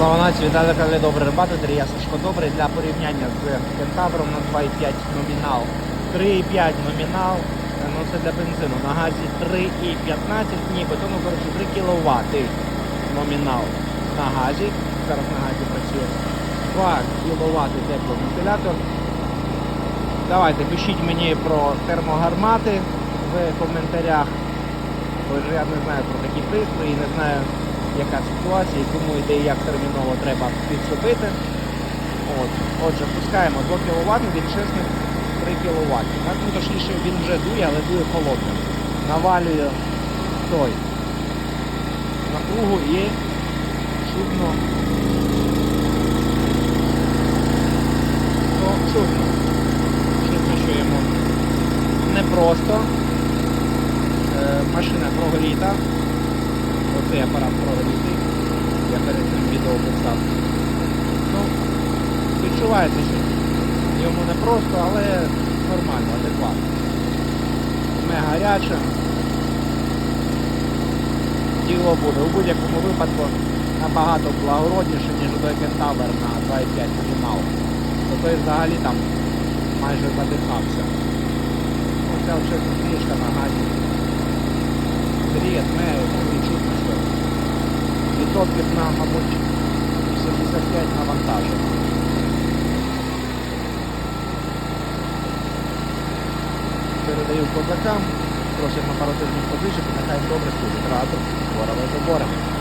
Слава нації, Віталій Кале, добре рибати, я Сашко добрий для порівняння з кентавром на 2,5 номінал. 3,5 номінал, ну це для бензину. На газі 3,15, ні, бетону, коротше, 3 кВт номінал на газі. Зараз на газі працює 2 кВт тепловентилятор. Давайте пишіть мені про термогармати в коментарях. Бо я не знаю про такі пристрої, не знаю, яка ситуація, і кому йде як терміново треба підсупити. От. Отже, пускаємо 2 кВт, відчисник 3 кВт. Так, ну, точніше, він вже дує, але дує холодним. Навалює той напругу і чудно. Ну, чудно. Чудно, що йому непросто. Е, машина прогріта. Оцей апарат прогрітий. Я перед цим відео писав. Ну, відчувається, що йому не просто, але нормально, адекватно. Не гаряче. Діло буде. У будь-якому випадку набагато благородніше, ніж той кентавр на 2,5 номінал. То той взагалі там майже задихався. Оця вже книжка на газі. Гріє, дме, ну і чутно, що відсотків на, мабуть, 75 навантажено. Передаю козакам, просимо на тижнів позичити, нехай добре служить разом, борали за борами.